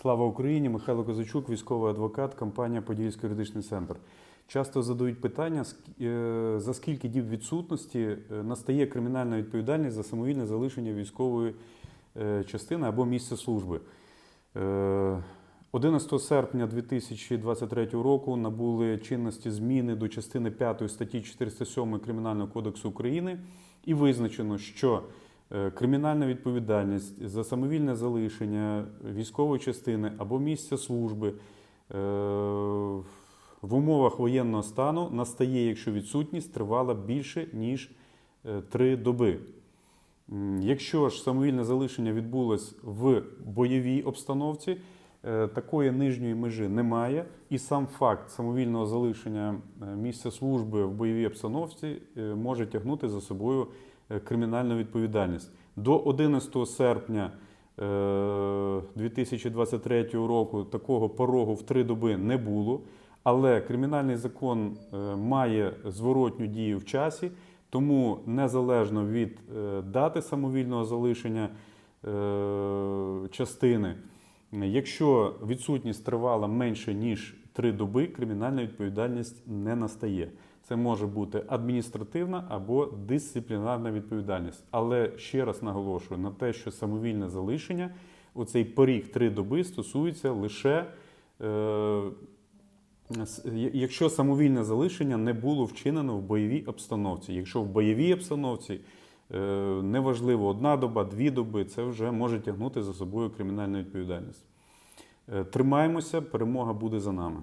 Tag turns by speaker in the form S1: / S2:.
S1: Слава Україні! Михайло Козачук, військовий адвокат, компанія Подільський юридичний центр. Часто задають питання, е, за скільки діб відсутності е, настає кримінальна відповідальність за самовільне залишення військової е, частини або місця служби. Е, 11 серпня 2023 року набули чинності зміни до частини 5 статті 407 Кримінального кодексу України і визначено, що кримінальна відповідальність за самовільне залишення військової частини або місця служби е, в умовах воєнного стану настає, якщо відсутність тривала більше ніж е, три доби. Якщо ж самовільне залишення відбулось в бойовій обстановці, е, такої нижньої межі немає, і сам факт самовільного залишення е, місця служби в бойовій обстановці е, може тягнути за собою е, кримінальну відповідальність. До 11 серпня е, 2023 року такого порогу в три доби не було, але кримінальний закон е, має зворотню дію в часі. Тому незалежно від е, дати самовільного залишення е, частини, якщо відсутність тривала менше ніж три доби, кримінальна відповідальність не настає. Це може бути адміністративна або дисциплінарна відповідальність. Але ще раз наголошую на те, що самовільне залишення у цей поріг три доби стосується лише. Е, Якщо самовільне залишення не було вчинено в бойовій обстановці, якщо в бойовій обстановці е, неважливо одна доба, дві доби, це вже може тягнути за собою кримінальну відповідальність. Е, Тримаємося, перемога буде за нами.